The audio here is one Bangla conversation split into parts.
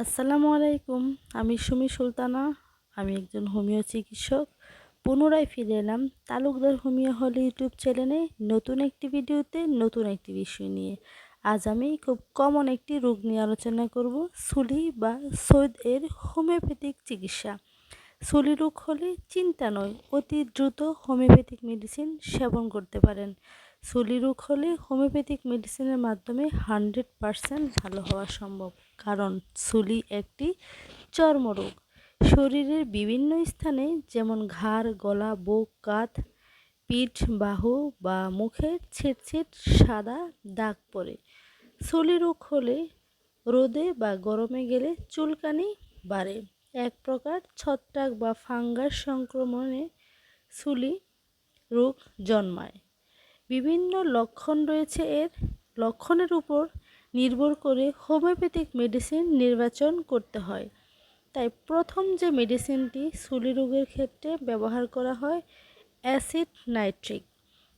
আসসালামু আলাইকুম। আমি সুমি সুলতানা। আমি একজন হোমিও চিকিৎসক। পুনরায় ফিরে এলাম তালুকদার হোমিও হল ইউটিউব চ্যানেলে নতুন একটি ভিডিওতে নতুন একটি বিষয় নিয়ে। আজ আমি খুব কমন একটি রোগ নিয়ে আলোচনা করব, সুলি বা সৈদ এর হোমিওপ্যাথিক চিকিৎসা। সুলি রোগ হলে চিন্তা নয়, অতি দ্রুত হোমিওপ্যাথিক মেডিসিন সেবন করতে পারেন। রোগ হলে হোমিওপ্যাথিক মেডিসিনের মাধ্যমে হান্ড্রেড পারসেন্ট ভালো হওয়া সম্ভব, কারণ সুলি একটি চর্মরোগ। শরীরের বিভিন্ন স্থানে যেমন ঘাড়, গলা, বুক, কাঁধ, পিঠ, বাহু বা মুখে ছিট সাদা দাগ পড়ে। সুলি রোগ হলে রোদে বা গরমে গেলে চুলকানি বাড়ে। এক প্রকার ছত্রাক বা ফাঙ্গাস সংক্রমণে সুলি রোগ জন্মায়। বিভিন্ন লক্ষণ রয়েছে এর। লক্ষণের উপর নির্ভর করে হোমিওপ্যাথিক মেডিসিন নির্বাচন করতে হয়। তাই প্রথম যে মেডিসিনটি সুলি রোগের ক্ষেত্রে ব্যবহার করা হয়, অ্যাসিড নাইট্রিক।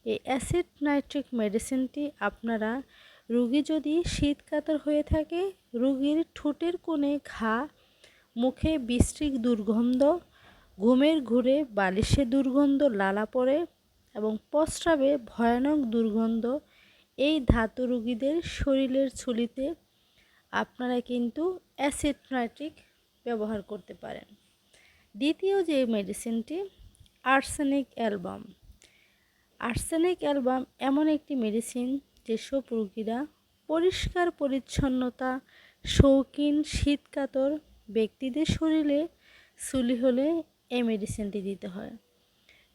এই অ্যাসিড নাইট্রিক মেডিসিনটি আপনারা রুগী যদি শীতকাতর হয়ে থাকে, রুগীর ঠোঁটের কোণে ঘা, মুখে বিশ্রিক দুর্গন্ধ, ঘুমের ঘুরে বালিশে দুর্গন্ধ, লালা পড়ে এবং প্রস্রাবে ভয়ানক দুর্গন্ধ এই ধাতু রুগীদের শরীরের ছুলিতে আপনারা কিন্তু অ্যাসিড নাইট্রিক ব্যবহার করতে পারেন। দ্বিতীয় যে মেডিসিনটি, আর্সেনিক অ্যালবাম। আর্সেনিক অ্যালবাম এমন একটি মেডিসিন যেসব রুগীরা পরিষ্কার, পরিচ্ছন্নতা, শৌখিন, শীতকাতর ব্যক্তিদের শরীরে চুলি হলে এই মেডিসিনটি দিতে হয়।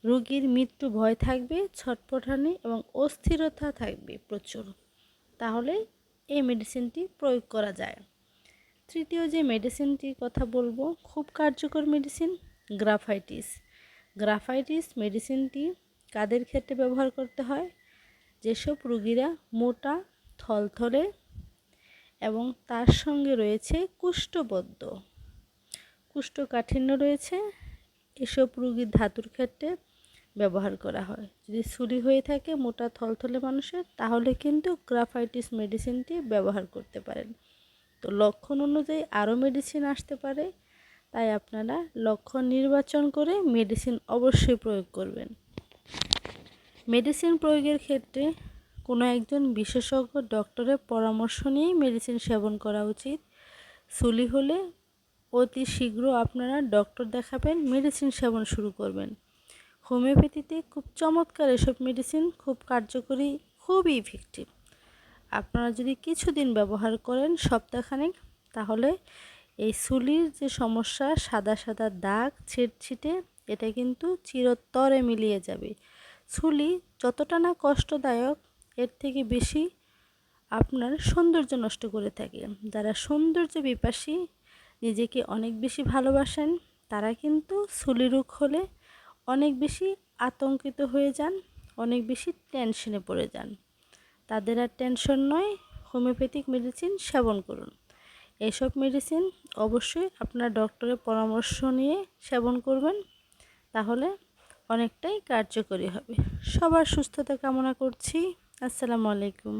রোগীর মৃত্যু ভয় থাকবে, ছটপটানি এবং অস্থিরতা থাকবে প্রচুর। তাহলে এই মেডিসিনটি প্রয়োগ করা যায়। তৃতীয় যে মেডিসিনটির কথা বলব, খুব কার্যকর মেডিসিন গ্রাফাইটিস গ্রাফাইটিস মেডিসিনটি কাদের ক্ষেত্রে ব্যবহার করতে হয়? যেসব রুগীরা মোটা, থলথলে এবং তার সঙ্গে রয়েছে কুষ্ঠবদ্ধ। কুষ্ঠকাঠিন্য রয়েছে। এসব রুগীর ধাতুর ক্ষেত্রে ব্যবহার করা হয়। যদি সুলি হয়ে থাকে মোটা থলথলে মানুষের, তাহলে কিন্তু গ্রাফাইটিস মেডিসিনটি ব্যবহার করতে পারেন। তো লক্ষণ অনুযায়ী আরও মেডিসিন আসতে পারে, তাই আপনারা লক্ষণ নির্বাচন করে মেডিসিন অবশ্যই প্রয়োগ করবেন। মেডিসিন প্রয়োগের ক্ষেত্রে কোনো একজন বিশেষজ্ঞ ডক্টরের পরামর্শ নিয়েই মেডিসিন সেবন করা উচিত। সুলি হলে অতি শীঘ্র আপনারা ডক্টর দেখাবেন, মেডিসিন সেবন শুরু করবেন। হোমিওপ্যাথিতে খুব চমৎকার এসব মেডিসিন খুব কার্যকরী, খুবই ইফেক্টিভ আপনারা যদি কিছুদিন ব্যবহার করেন সপ্তাহখানেক, তাহলে এই সুলির যে সমস্যা, সাদা সাদা দাগ, ছিটছিটে, এটা কিন্তু চিরতরে মিলিয়ে যাবে। সুলি যতটা না কষ্টদায়ক, এর থেকে বেশি আপনার সৌন্দর্য নষ্ট করে থাকে। যারা সৌন্দর্য বিপাসী নিজেকে অনেক বেশি ভালোবাসেন, তারা কিন্তু সুলি রোগ হলে অনেক বেশি আতঙ্কিত হয়ে যান, অনেক বেশি টেনশনে পড়ে যান। তাদের আর টেনশন নয় হোমিওপ্যাথিক মেডিসিন সেবন করুন। এসব মেডিসিন অবশ্যই আপনার ডক্টরের পরামর্শ নিয়ে সেবন করবেন, তাহলে অনেকটাই কার্যকরী হবে। সবার সুস্থতা কামনা করছি। আসসালামু আলাইকুম।